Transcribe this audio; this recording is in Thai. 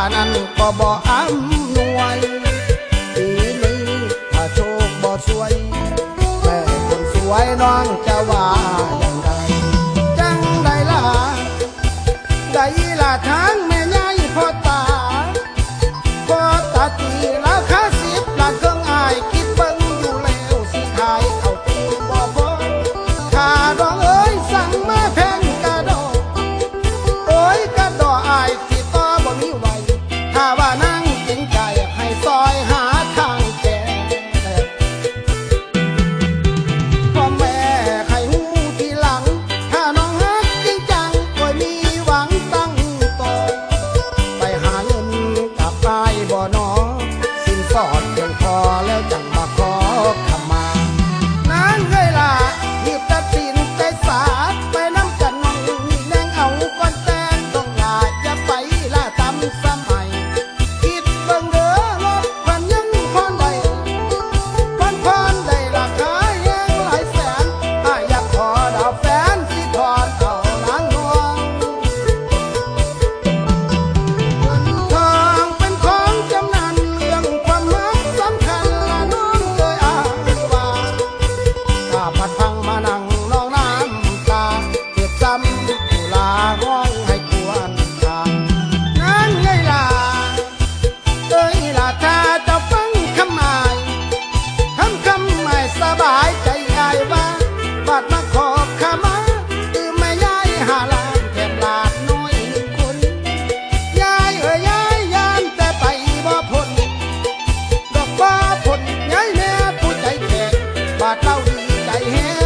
านั้นก็บ่อ้ำนวยปีนี้ถ้าโชคบ่ช่วย แม่คนสวยน้อง Yeah.